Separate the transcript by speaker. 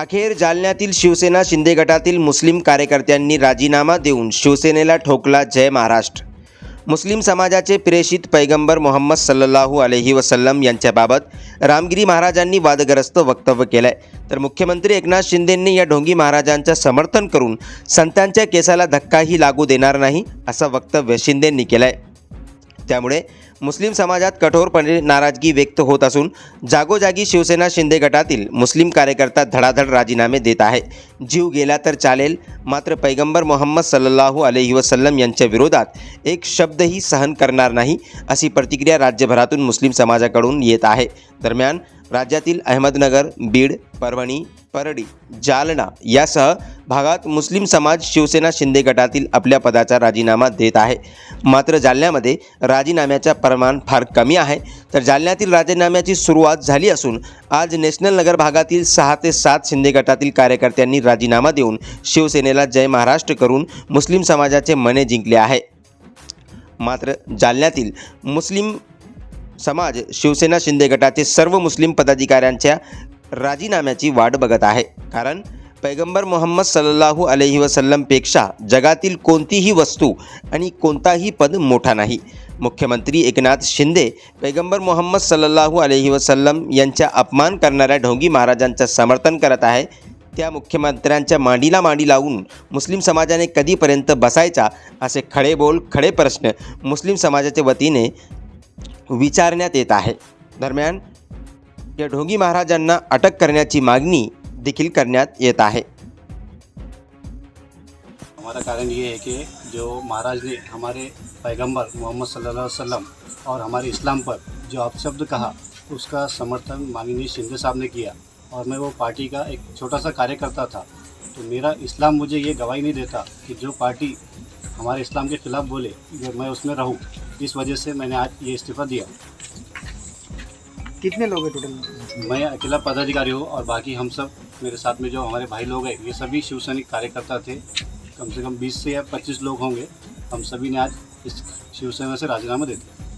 Speaker 1: अखेर जालन्यातील शिवसेना शिंदे गटातील मुस्लिम कार्यकर्त्यांनी राजीनामा देऊन शिवसेनेला ठोकला जय महाराष्ट्र. मुस्लिम समाजाचे प्रेषित पैगंबर मोहम्मद सल्लल्लाहु अलही वसल्लम यांच्याबाबत रामगिरी महाराजांनी वादग्रस्त वक्तव्य केलंय. तर मुख्यमंत्री एकनाथ शिंदेंनी या ढोंगी महाराजांचं समर्थन करून संतांच्या केसाला धक्काही लागू देणार नाही असं वक्तव्य शिंदेंनी केलंय. त्यामुळे मुस्लिम समाजात कठोरपणे नाराजगी व्यक्त होत असून जागोजागी शिवसेना शिंदे गटातील मुस्लिम कार्यकर्ता धडाधड राजीनामे देत आहे. जीव गेला तर चालेल मात्र पैगंबर मोहम्मद सल्लल्लाहु अलैहि वसल्लम यांच्या विरोधात एक शब्दही सहन करणार नाही अशी प्रतिक्रिया राज्यभरातून मुस्लिम समाजाकडून येत आहे. दरम्यान राज्यातील अहमदनगर बीड परभणी परडी जालना यासह भागात मुस्लिम समाज शिवसेना शिंदे गटातील आपल्या पदाचा राजीनामा देत आहे. मात्र जालन्यामध्ये राजीनाम्याचं प्रमाण फार कमी आहे. तर जालन्यातील राजीनाम्याची सुरुवात झाली असून आज नॅशनल नगर भागातील सहा ते सात शिंदे गटातील कार्यकर्त्यांनी राजीनामा देऊन शिवसेनेला जय महाराष्ट्र करून मुस्लिम समाजाचे मने जिंकले आहे. मात्र जालन्यातील मुस्लिम समाज शिवसेना शिंदे गटाचे सर्व मुस्लिम पदाधिकाऱ्यांच्या राजीनाम्याची वाट बघत आहे. कारण पैगंबर मोहम्मद सल्लाहू अलैहि वसल्लमपेक्षा जगातील कोणतीही वस्तू आणि कोणताही पद मोठा नाही. मुख्यमंत्री एकनाथ शिंदे पैगंबर मोहम्मद सल्लल्लाहु अलैहि वसल्लम यांचा अपमान करणाऱ्या ढोंगी महाराजांचं समर्थन करत आहे. त्या मुख्यमंत्र्यांच्या मांडीला मांडी लावून मुस्लिम समाजाने कधीपर्यंत बसायचा असे खडे बोल खडे प्रश्न मुस्लिम समाजाच्या वतीने विचारण्यात येत आहे. दरम्यान या ढोंगी महाराजांना अटक करण्याची मागणी देखील करण्यात येत आहे.
Speaker 2: हमारा कारण ये है कि जो महाराज ने हमारे पैगंबर मोहम्मद सल्लल्लाहु अलैहि वसल्लम और हमारे इस्लाम पर जो अपशब्द कहा उसका समर्थन माननीय शिंदे साहब ने किया और मैं वो पार्टी का एक छोटा सा कार्यकर्ता था। तो मेरा इस्लाम मुझे ये गवाही नहीं देता कि जो पार्टी हमारे इस्लाम के खिलाफ बोले मैं उसमें रहूँ। इस वजह से मैंने आज ये इस्तीफ़ा दिया।
Speaker 3: कितने लोग हैं टोटल
Speaker 2: मैं अकेला पदाधिकारी हूँ और बाकी हम सब मेरे साथ में जो हमारे भाई लोग हैं ये सभी शिव सैनिक कार्यकर्ता थे। कम से कम 20 से या 25 लोग होंगे। हम सभी ने आज इस शिवसेना से राजीनामा दे दिया।